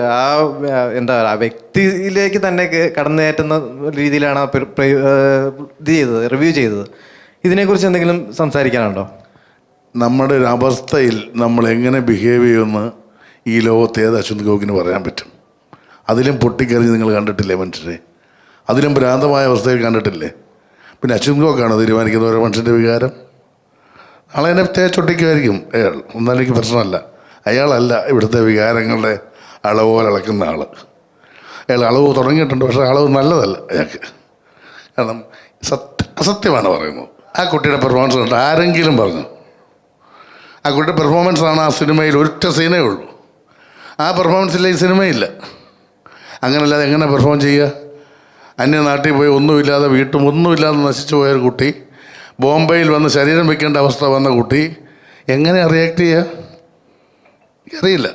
ആ എന്താ പറയുക വ്യക്തിയിലേക്ക് തന്നെ കടന്നു കയറ്റുന്ന രീതിയിലാണ് ഇത് ചെയ്തത് റിവ്യൂ ചെയ്തത്. ഇതിനെക്കുറിച്ച് എന്തെങ്കിലും സംസാരിക്കാനുണ്ടോ? നമ്മുടെ ഒരു അവസ്ഥയിൽ നമ്മൾ എങ്ങനെ ബിഹേവ് ചെയ്യുമെന്ന് ഈ ലോകത്ത് ഏത് അശ്വന്ത് ഗോപിന് പറയാൻ പറ്റും? അതിലും പൊട്ടിക്കറിഞ്ഞ് നിങ്ങൾ കണ്ടിട്ടില്ലേ മനുഷ്യരെ? അതിലും ഭ്രാന്തമായ അവസ്ഥയിൽ കണ്ടിട്ടില്ലേ? പിന്നെ അശ്വന്ത് ഗോക്കാണ് തീരുമാനിക്കുന്ന ഓരോ മനുഷ്യന്റെ വികാരം. നാളെ എന്നെ തേച്ചൊട്ടിക്കുമായിരിക്കും. അയാൾ ഒന്നാലും എനിക്ക് പ്രശ്നമല്ല. അയാളല്ല ഇവിടുത്തെ വികാരങ്ങളുടെ അളവുപോലെ ഇളക്കുന്ന ആൾ അയാൾ അളവ് തുടങ്ങിയിട്ടുണ്ട് പക്ഷേ അളവ് നല്ലതല്ല അയാൾക്ക്. കാരണം സത്യ അസത്യമാണ് പറയുന്നത്. ആ കുട്ടിയുടെ പെർഫോമൻസ് കണ്ട് ആരെങ്കിലും പറഞ്ഞു ആ കുട്ടിയുടെ പെർഫോമൻസ് ആണ് ആ സിനിമയിൽ ഒറ്റ സീനേ ഉള്ളൂ. ആ പെർഫോമൻസില്ല ഈ സിനിമയില്ല. അങ്ങനല്ലാതെ എങ്ങനെ പെർഫോം ചെയ്യുക അന്യ നാട്ടിൽ പോയി ഒന്നുമില്ലാതെ വീട്ടും ഒന്നുമില്ലാതെ നശിച്ചു പോയൊരു കുട്ടി ബോംബെയിൽ വന്ന് ശരീരം വെക്കേണ്ട അവസ്ഥ വന്ന കുട്ടി എങ്ങനെയാണ് റിയാക്ട് ചെയ്യുക അറിയില്ല